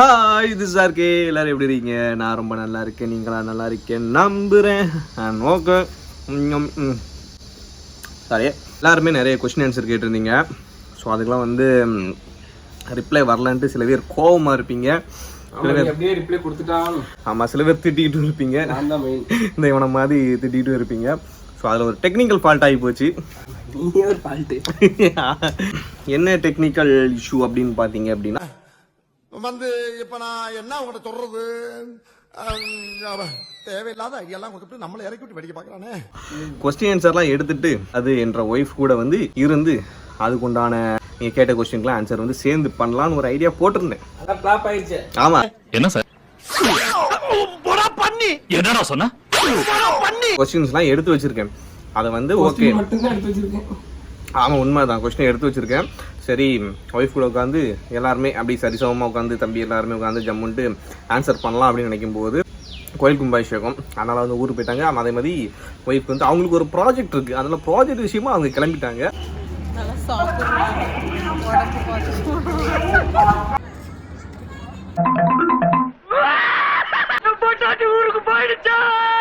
Hi இது sir K எல்லாரும் எப்படி இருக்கீங்க? நான் ரொம்ப நல்லா இருக்கேன். நீங்களா நல்லா இருக்கேன் நம்புகிறேன் ஓகே சாரி எல்லாருமே நிறைய கொஸ்டின் ஆன்சர் கேட்டிருந்தீங்க. ஸோ அதுக்கெலாம் வந்து ரிப்ளை வரலன்ட்டு சில பேர் கோவமாக இருப்பீங்க. ஆமாம் சில பேர் திட்டிகிட்டு இருப்பீங்க. இந்த இவனை மாதிரி திட்டிகிட்டு இருப்பீங்க. ஸோ அதில் ஒரு டெக்னிக்கல் ஃபால்ட் ஆகி போச்சு. என்ன டெக்னிக்கல் இஷ்யூ அப்படின்னு பார்த்தீங்க அப்படின்னா வந்து இப்ப நான் என்ன உங்கள்ட்ட சொல்றது? தேவையில்லாத ஐடியாலாம் கொடுத்துட்டு நம்மளை இறக்கி விட்டு வெடிக்க பாக்குறானே கொஸ்டின் ஆன்சர்லாம் எடுத்துட்டு அது என்ற ஒய்ஃப் கூட வந்து இருந்து அதுக்குண்டான நீங்கள் கேட்ட கொஸ்டின்க்குலாம் ஆன்சர் வந்து சேர்ந்து பண்ணலான்னு ஒரு ஐடியா போட்டிருந்தேன். ஃப்ளாப் ஆயிடுச்சு. ஆமாம் என்ன சார்? என்னடா சொன்ன? கொஸ்டின்ஸ்லாம் எடுத்து வச்சிருக்கேன். அதை வந்து ஓகே ஆமாம் உண்மை தான் கொஸ்டின் எடுத்து வச்சிருக்கேன். சரி ஒய்ஃப் கூட உட்காந்து எல்லாருமே அப்படி சரிசமமாக உட்காந்து தம்பி எல்லாருமே உட்காந்து ஜம்முன்ட்டு ஆன்சர் பண்ணலாம் அப்படின்னு நினைக்கும் போது கோயில் கும்பாபிஷேகம். அதனால் வந்து ஊருக்கு போயிட்டாங்க. அதே மாதிரி ஒய்ஃப் வந்து அவங்களுக்கு ஒரு ப்ராஜெக்ட் இருக்குது அதில் ப்ராஜெக்ட் விஷயமா அவங்க கிளம்பிட்டாங்க. நல்லா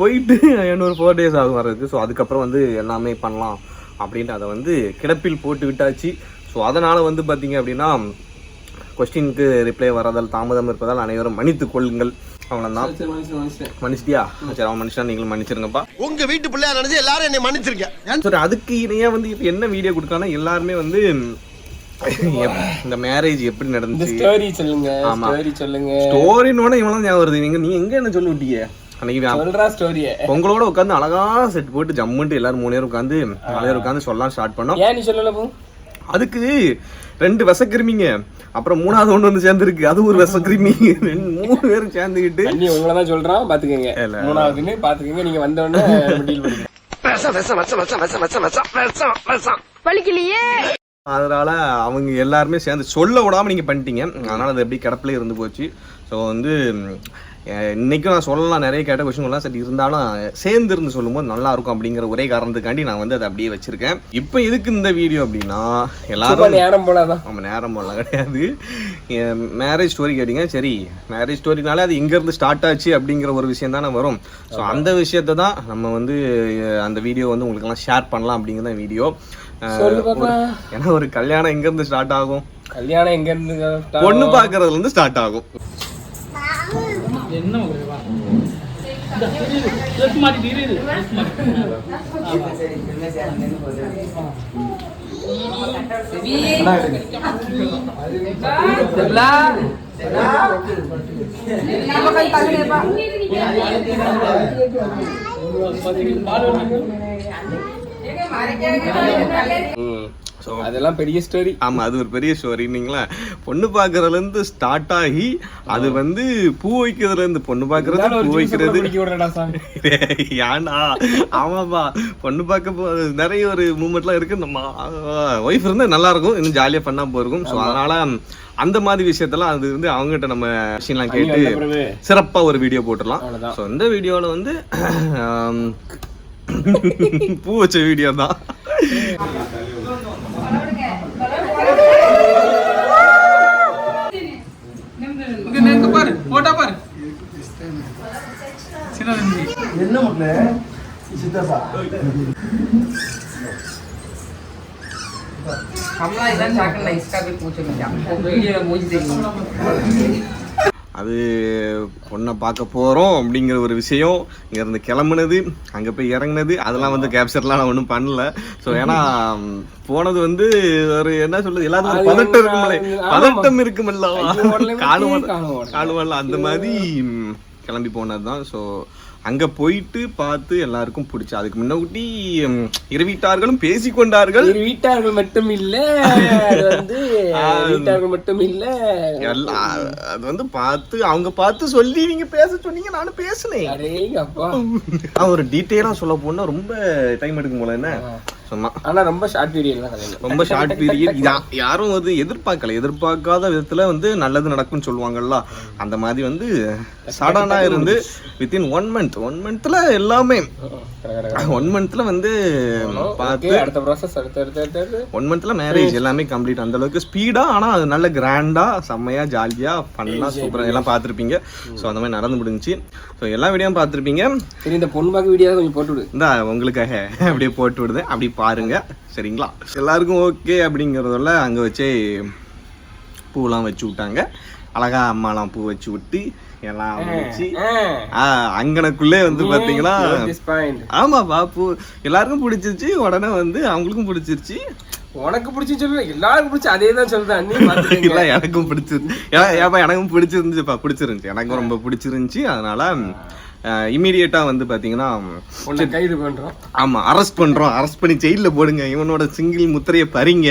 போயிட்டு இன்னொரு ஃபோர் டேஸ் ஆகும் வர்றதுக்கு. ஸோ அதுக்கப்புறம் வந்து எல்லாமே பண்ணலாம் அப்படின்ட்டு அதை வந்து கிடப்பில் போட்டு விட்டாச்சு. ஸோ அதனால் வந்து பார்த்தீங்க அப்படின்னா கொஸ்டினுக்கு ரிப்ளை வரதால் தாமதம் இருப்பதால் அனைவரும் மன்னித்துக் கொள்ளுங்கள். அவ்வளோதான் மன்னிச்சிட்டியா? சரி அவன் மனுஷன் நீங்களும் மன்னிச்சிருங்கப்பா. உங்க வீட்டு பிள்ளையா நினைச்சு எல்லாரும் என்னை மன்னிச்சிருக்கேன் சரி அதுக்கு இணையாக வந்து இப்போ என்ன வீடியோ கொடுக்கானா எல்லாருமே வந்து இந்த மேரேஜ் எப்படி நடந்துச்சு? ஸ்டோரி சொல்லுங்க ஆமா. ஸ்டோரி சொல்லுங்க. ஸ்டோரின்னு இவெல்லாம் ஞாபகம் வருது. நீங்க நீ எங்க என்ன சொல்லி விட்டீங்க அன்னைக்கு நான் சொல்றா ஸ்டோரிய உங்களோட உட்காந்து அழகா செட் போட்டு ஜம்முன்ட்டு எல்லாரும் மூணு பேரும் உட்காந்து நாலு பேர் உட்காந்து சொல்லலாம் ஸ்டார்ட் பண்ணோம். ஏன் நீ சொல்லல போ? அதுக்கு ரெண்டு விசக்கிருமிங்க அப்புறம் மூணாவது ஒன்று வந்து சேர்ந்துருக்கு. அது ஒரு விசக்கிருமி ரெண்டு மூணு பேரும் சேர்ந்துக்கிட்டு அண்ணி உங்களை தான் சொல்றான். பாத்துக்கங்க. மூணாவதுன்னு பாத்துக்கங்க. நீங்க வந்த உடனே டீல் பண்ணுங்க அதனால அவங்க எல்லாருமே சேர்ந்து சொல்ல விடாம நீங்க பண்ணிட்டீங்க. அதனால அது எப்படி கிடப்பிலே இருந்து போச்சு. ஸோ வந்து ம், அஹ், இன்னைக்கும் நான் சொல்லலாம் நிறைய கேட்ட கொஸ்டின்லாம் சரி இருந்தாலும் சேர்ந்து இருந்து சொல்லும்போது நல்லா இருக்கும் அப்படிங்கிற ஒரே காரணத்துக்காண்டி நான் வந்து அதை அப்படியே வச்சிருக்கேன். இப்போ எதுக்கு இந்த வீடியோ அப்படின்னா எல்லாரும் நேரம் போலாதான் நம்ம நேரம் போடலாம் கிடையாது. மேரேஜ் ஸ்டோரி கேட்டிங்க சரி மேரேஜ் ஸ்டோரினாலே அது எங்கேருந்து ஸ்டார்ட் ஆச்சு அப்படிங்கிற ஒரு விஷயம் தானே வரும். ஸோ அந்த விஷயத்தை தான் நம்ம வந்து அந்த வீடியோ வந்து உங்களுக்கெல்லாம் ஷேர் பண்ணலாம் அப்படிங்கிற வீடியோ ஏன்னா ஒரு கல்யாணம் எங்கேருந்து ஸ்டார்ட் ஆகும்? கல்யாணம் எங்க இருந்து பொண்ணு ஆகும்? பார்க்கறதுல இருந்து ஸ்டார்ட் ஆகும் ம். ஸோ அதெல்லாம் பெரிய ஸ்டோரி ஆமா அது ஒரு பெரிய ஸ்டோரி நீங்களா? பொண்ணு பார்க்கறதுல இருந்து ஸ்டார்ட் ஆகி அது வந்து பூ வைக்கிறதுல இருந்து பொண்ணு பார்க்கறது பூ வைக்கிறது. ஏன்டா ஆமாப்பா பொண்ணு பார்க்க நிறைய ஒரு மூமெண்ட்லாம் இருக்கு. நம்ம ஒய்ஃப் இருந்தா நல்லா இருக்கும் இன்னும் ஜாலியா பண்ணா போயிருக்கும். ஸோ அதனால அந்த மாதிரி விஷயத்தெல்லாம் அது வந்து அவங்ககிட்ட நம்ம விஷயம்லாம் கேட்டு பிறகு. சிறப்பா ஒரு வீடியோ போட்டுடலாம். ஸோ இந்த வீடியோல வந்து പൂവച്ച വീഡിയോ എന്നാ என்ன சித்தப்பா கமலா இதெல்லாம் சாக்கல இஸ்கா போய் பூச்சி முடிஞ்சா அது பொண்ணை பார்க்க போகிறோம் அப்படிங்கிற ஒரு விஷயம். இங்கேருந்து கிளம்புனது அங்கே போய் இறங்குனது அதெல்லாம் வந்து கேப்சர்லாம் நான் ஒன்றும் பண்ணல. ஸோ ஏன்னா போனது வந்து ஒரு என்ன சொல்றது எல்லாத்துக்கும் பதட்டம் இருக்குமில்ல. பதட்டம் இருக்குமில்ல ஐயோ, உடனே காலு காலு ஓடல. காலுவல்ல அந்த மாதிரி கிளம்பி போனது தான் ஸோ அங்கே போயிட்டு பார்த்து எல்லாருக்கும் பிடிச்சி. அதுக்கு முன்னாடி ம், இரு வீட்டார்களும் பேசிக்கொண்டார்கள். இரு வீட்டார்கள் மட்டும் இல்ல வந்து வீட்டார்கள் மட்டும் இல்ல. அது வந்து பார்த்து அவங்க பார்த்து சொல்லி நீங்க பேச சொன்னீங்க நானும் பேசினேன். ஒரு டீட்டெயிலாக சொல்ல போனா ரொம்ப டைம் எடுக்கும் போல என்ன? ஸோ ஆமா ஆனா ரொம்ப ஷார்ட் பீரியட் தான் ரொம்ப ஷார்ட் பீரியட் யாரும் வந்து எதிர்பார்க்கல. எதிர்பார்க்காத விதத்துல வந்து நல்லது நடக்கும்னு சொல்லுவாங்கல்ல. அந்த மாதிரி வந்து சடனா இருந்து வித்தின் ஒன் மந்த் ஒன் மந்த்ல எல்லாமே. ஒன் மந்த்ல வந்து பார்த்து அடுத்த ப்ராசஸ் அடுத்த ஒன் மந்த்ல மேரேஜ் எல்லாமே கம்ப்ளீட் அந்த அளவுக்கு ஸ்பீடா ஆனா அது நல்ல கிராண்டா செம்மையா ஜாலியா ஃபன்னா சூப்பரா எல்லாம் பார்த்துருப்பீங்க. ஸோ அந்த மாதிரி நடந்து முடிஞ்சுச்சு. ஸோ எல்லா வீடியோவும் பார்த்துருப்பீங்க. சரி இந்த பொண்ணு பார்க்க வீடியோ கொஞ்சம் போட்டு விடு. இந்த உங்களுக்காக அப்படியே போட்டு விடுதேன். அப்படி பாருங்க. சரிங்களா? எல்லாருக்கும் ஓகே அப்படிங்கிறதால அங்க வச்சே பூலாம் வச்சு விட்டாங்க. அழகா அம்மாலாம் பூ வச்சு விட்டு எல்லாம் வச்சு அங்கனக்குள்ளே வந்து பாத்தீங்கன்னா திஸ் பாயிண்ட் ஆமா பாப்பு எல்லாருக்கும் பிடிச்சிருச்சு. உடனே வந்து அவங்களுக்கும் பிடிச்சிருச்சு. உனக்கு பிடிச்சி சொல்லு எல்லாருக்கும் பிடிச்சி அதே தான் சொல்றேன் நீ. இல்ல எனக்கும் ஏப்பா எனக்கும் பிடிச்சிருந்துச்சுப்பா பிடிச்சிருந்துச்சு. எனக்கும் ரொம்ப பிடிச்சிருந்துச்சு. அதனால இமீடியட்டா வந்து பாத்தீங்கன்னா உன்னை கைது பண்றோம். ஆமா அரெஸ்ட் பண்றோம். அரெஸ்ட் பண்ணி ஜெயில போடுங்க. இவனோட சிங்கிள் முத்திரைய பறிங்க.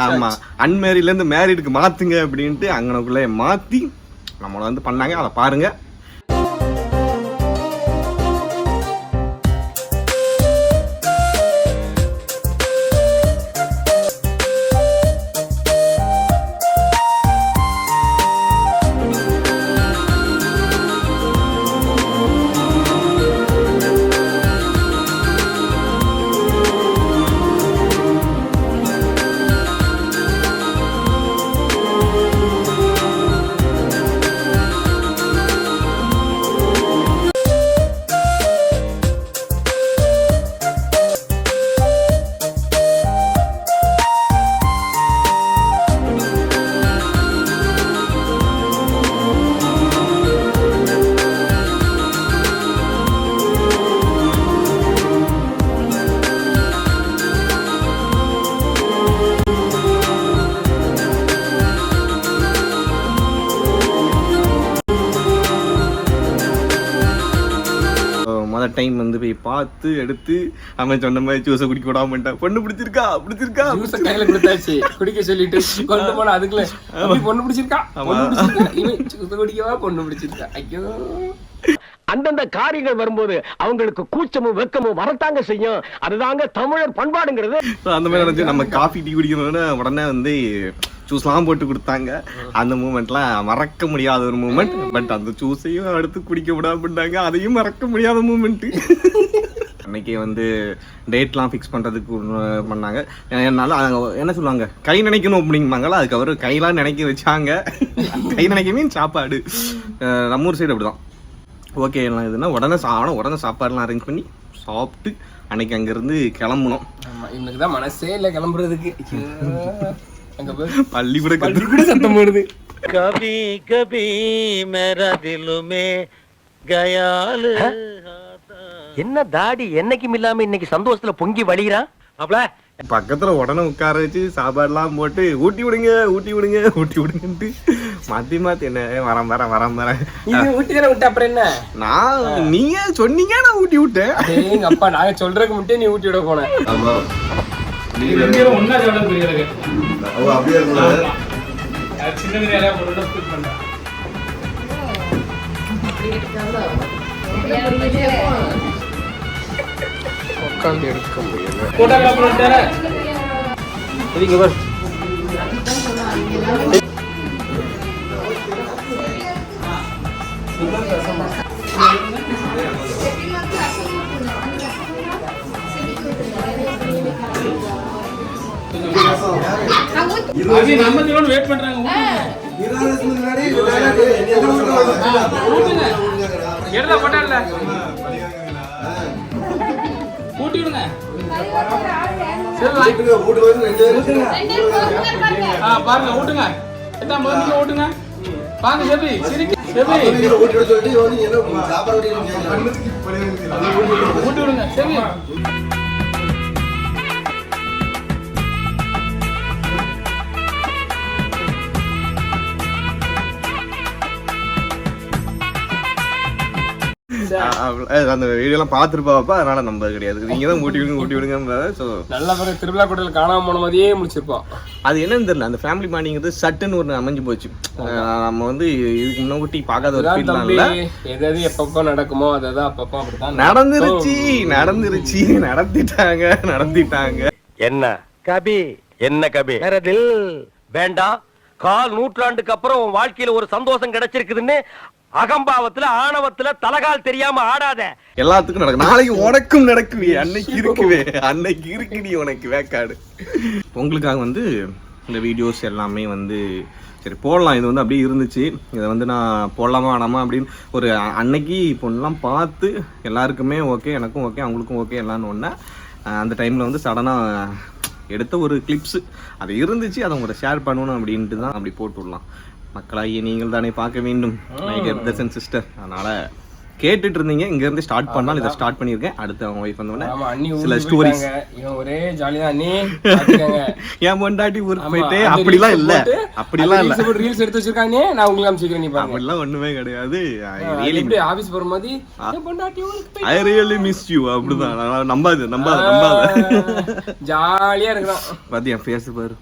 ஆமா அன்மேரில இருந்து மேரிடுக்கு மாத்துங்க அப்படின்ட்டு அங்கனக்குள்ள மாத்தி நம்மள வந்து பண்ணாங்க. அதை பாருங்க. பார்த்து எடுத்து அவன் சொன்ன மாதிரி ஜூஸை குடிக்க விடாம பண்ணிட்டான் பொண்ணு பிடிச்சிருக்கா? பிடிச்சிருக்கா? ஜூஸ கையில கொடுத்தாச்சு. குடிக்க சொல்லிட்டு கொண்டு போனா அதுக்குள்ள. பொண்ணு பிடிச்சிருக்கா? குடிக்கவா? பொண்ணு பிடிச்சிருக்கா? ஐயோ. அந்தந்த காரியங்கள் வரும்போது அவங்களுக்கு கூச்சமும் வெக்கமும் வரத்தாங்க செய்யும். அதுதாங்க தமிழர் பண்பாடுங்கிறது. அந்த மாதிரி நினைச்சு நம்ம காஃபி டீ குடிக்கணும்னு உடனே வந்து ஜூஸ்லாம் போட்டு கொடுத்தாங்க. அந்த மூமெண்ட்லாம் மறக்க முடியாத ஒரு மூமெண்ட் பட் அந்த ஜூஸையும் அடுத்து குடிக்க விடாமட்டாங்க அதையும் மறக்க முடியாத மூமெண்ட் அன்னைக்கு வந்து டேட்லாம் ஃபிக்ஸ் பண்ணுறதுக்கு பண்ணாங்க. என்னால் என்ன சொல்லுவாங்க? கை நினைக்கணும் அப்படிம்பாங்களா அதுக்கு அவர் கையெல்லாம் நினைக்க வச்சாங்க. கை நினைக்க மீன் சாப்பாடு. நம்மூர் நம்ம ஊர் சைடு அப்படிதான். ஓகே எல்லாம் இதுனா உடனே சாப்பிடும் உடனே சாப்பாடுலாம் அரேஞ்ச் பண்ணி சாப்பிட்டு அன்னைக்கு அங்கேருந்து கிளம்புனோம். இன்னைக்கு தான் மனசே இல்லை கிளம்புறதுக்கு. பள்ளி கூட பள்ளி கூட சத்தம் போடுது. கபி கபி மேரா திலுமே கயாலு என்ன தாடி என்னைக்கும் இல்லாம இன்னைக்கு சந்தோஷத்துல பொங்கி வழிகிறான் அப்பல பக்கத்துல உடனே உட்கார வச்சு சாப்பாடு எல்லாம் போட்டு ஊட்டி விடுங்க ஊட்டி விடுங்க ஊட்டி விடுங்கன்ட்டு மாத்தி மாத்தி என்ன வரேன் வரேன் வரேன் வரேன் ஊட்டி தானே விட்ட அப்புறம் என்ன? நான் நீங்க சொன்னீங்க நான் ஊட்டி விட்டேன். எங்க அப்பா நாங்க சொல்றதுக்கு முட்டே நீ ஊட்டி விட போனேன் போன உட்காந்து எடுக்க முடியல எடுதா போட்டான்ல. ஊட்டி விடுங்க. ஆ பாருங்க ஊட்டுங்க. ஊட்டுங்க? பாருங்க செபி சிரிக்க செபி. ஊட்டி விடுங்க செபி. அந்த வீடியோலாம் பார்த்துருப்பாப்பா அதனால நம்பது கிடையாது. நீங்க தான் ஊட்டி விடுங்க ஊட்டி விடுங்க ஸோ நல்ல பிறகு திருவிழா கூட்டத்தில் காணாம போன மாதிரியே முடிச்சிருப்போம் அது என்னன்னு தெரியல அந்த ஃபேமிலி பாண்டிங்கிறது சட்டுன்னு ஒரு அமைஞ்சு போச்சு. நம்ம வந்து இதுக்கு முன்னாடி பார்க்காத ஒரு இதான் ஃபீல்லாம் தம்பி இல்லை. எது எது எப்பப்போ நடக்குமோ அது அது அப்பப்போ அப்படித்தான் நடந்துருச்சு நடந்துருச்சு நடத்திட்டாங்க நடத்திட்டாங்க. என்ன? கபி. என்ன கபி? வேண்டாம். கால் நூற்றாண்டுக்கு அப்புறம் வாழ்க்கையில ஒரு சந்தோஷம் கிடைச்சிருக்குதுன்னு அகம்பாவத்துல ஆணவத்துல தலகால் தெரியாம ஆடாத. எல்லாத்துக்கும் நடக்கும். நாளைக்கு உனக்கும் நடக்குவே அன்னைக்கு இருக்குவே. அன்னைக்கு இருக்குடி உனக்கு வேக்காடு. உங்களுக்காக வந்து இந்த வீடியோஸ் எல்லாமே வந்து சரி போடலாம். இது வந்து அப்படியே இருந்துச்சு. இதை வந்து நான் போடலாமா வேணாமா அப்படின்னு ஒரு அன்னைக்கு பொண்ணெலாம் பார்த்து எல்லாருக்குமே ஓகே எனக்கும் ஓகே அவங்களுக்கும் ஓகே எல்லாம்னு ஒன்று அந்த டைமில் வந்து சடனாக எடுத்த ஒரு கிளிப்ஸு அது இருந்துச்சு. அதை உங்கள்கிட்ட ஷேர் பண்ணணும் அப்படின்ட்டு தான் அப்படி போட்டு விடலாம். மக்களாகிய நீங்கள் தானே பார்க்க வேண்டும். டியர் சிஸ்டர் அதனால் கேட்டுட்டு இருந்தீங்க இங்கேருந்து ஸ்டார்ட் பண்ணால் இதை ஸ்டார்ட் பண்ணியிருக்கேன். அடுத்து அவங்க ஒய்ஃப் அண்ணி சில. ஸ்டோரிஸ் ஒரே ஜாலிதான் அண்ணி. என் பொண்டாட்டி ஊருக்கு போயிட்டு அப்படிலாம் இல்ல. அப்படிலாம் இல்ல. reels எடுத்து வச்சிருக்கானே, நான் உங்களுக்கு அனுப்பிச்சுக்கிறேன், நீ பாருங்க. அப்படிலாம் ஒண்ணுமே கிடையாது. ரியலி ஆபீஸ் போற மாதிரி, என் பொண்டாட்டி ஊருக்கு போய்- ஐ ரியலி மிஸ் யூ அப்படிதான். நம்பாது நம்பாது நம்பாது. ஜாலியா இருக்கிறான் பாத்தியா ஃபேஸ் பாரு.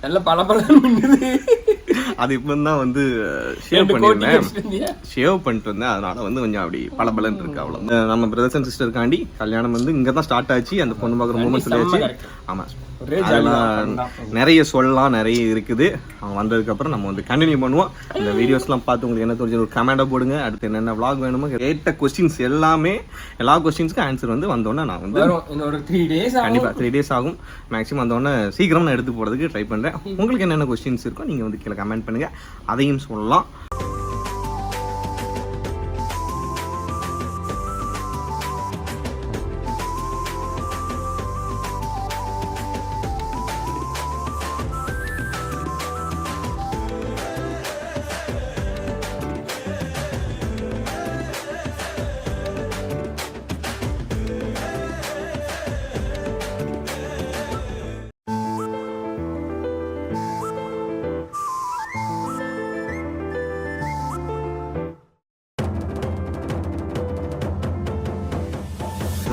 நல்ல பளபளன்னு மின்னுது. அது இப்போ தான் வந்து ஷேவ் பண்ணியிருந்தேன்? ஷேவ் பண்ணிட்டு இருந்தேன் அதனால வந்து கொஞ்சம் அப்படி பளபளன்னு இருக்கு அவ்வளோ நம்ம பிரதர்ஸ் அண்ட் சிஸ்டருக்காண்டி கல்யாணம் வந்து இங்க தான் ஸ்டார்ட் ஆச்சு. அந்த பொண்ணு பார்க்குற மூமெண்ட் சொல்லியாச்சு correct. நிறைய சொல்லலாம் நிறைய இருக்குது. அவங்க வந்ததுக்கு அப்புறம் நம்ம வந்து கண்டினியூ பண்ணுவோம். இந்த வீடியோஸ்லாம் பார்த்து உங்களுக்கு என்ன தெரிஞ்சு ஒரு கமெண்டை போடுங்க. அடுத்து என்னென்ன vlog வேணுமோ கேட்ட கொஸ்டின்ஸ் எல்லாமே எல்லா கொஸ்டின்ஸ்க்கும் ஆன்சர் வந்து வந்தோடனே நான் வந்து ஒரு த்ரீ டேஸ் கண்டிப்பா த்ரீ டேஸ் ஆகும். மேக்ஸிமம் வந்தோடனே சீக்கிரம் நான் எடுத்து போறதுக்கு ட்ரை பண்றேன். உங்களுக்கு என்னென்ன கொஸ்டின்ஸ் இருக்கோ நீங்க வந்து கீழே கமெண்ட் பண்ணுங்க. அதையும் சொல்லலாம்.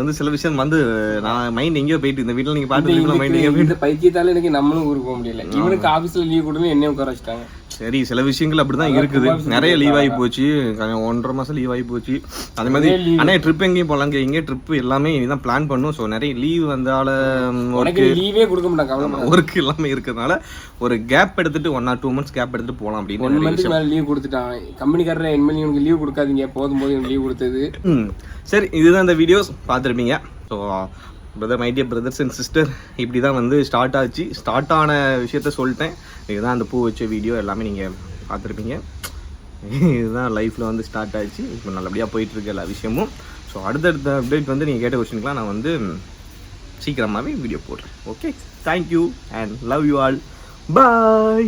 வந்து சில விஷயம் வந்து நான் மைண்ட் எங்கேயோ போயிட்டு இந்த வீட்டில் நீங்க பார்த்து மைண்ட் எங்கேயோ போயிட்டு. பைத்தியத்தால எனக்கு நம்மளும் ஊருக்கு போக முடியல. இவனுக்கு ஆபீஸ்ல லீவ் கொடுன்னு என்ன உட்கார வச்சுட்டாங்க. சரி சில விஷயங்கள் அப்படிதான் இருக்குது. நிறைய லீவ் ஆகி போச்சு. ஒன்றரை மாசம் லீவ் ஆகி போச்சு. அதே மாதிரி அண்ணே ட்ரிப் எங்கேயும் போலாங்க எங்கேயும் ட்ரிப் எல்லாமே இனிதான் பிளான் பண்ணும். ஸோ நிறைய லீவ் வந்தால ஒர்க்கு லீவே கொடுக்க மாட்டாங்க ஒர்க் எல்லாமே இருக்கிறதுனால ஒரு கேப் எடுத்துட்டு one or two months gap எடுத்துட்டு போகலாம் அப்படின்னு ஒன் நிறைய மந்த்துக்கு மேல லீவ் கொடுத்துட்டான். கம்பெனிக்காரர் இனிமேல் இவனுக்கு லீவ் கொடுக்காதீங்க. போதும் போது லீவ் கொடுத்தது. சரி இதுதான் இந்த வீடியோஸ் பார்த்துருப்பீங்க. So brother my dear brothers and sister இப்படி தான் வந்து ஸ்டார்ட் ஆச்சு. ஸ்டார்ட் ஆன விஷயத்த சொல்லிட்டேன். இதுதான் அந்த பூ வச்ச வீடியோ எல்லாமே நீங்கள் பார்த்துருப்பீங்க. இதுதான் லைஃப்பில் வந்து ஸ்டார்ட் ஆச்சு. இப்போ நல்லபடியாக போயிட்டுருக்கு எல்லா விஷயமும். ஸோ அடுத்தடுத்த அப்டேட் வந்து நீங்கள் கேட்ட கொஸ்டினுக்குலாம் நான் வந்து சீக்கிரமாகவே வீடியோ போடுறேன். Okay thank you and love you all bye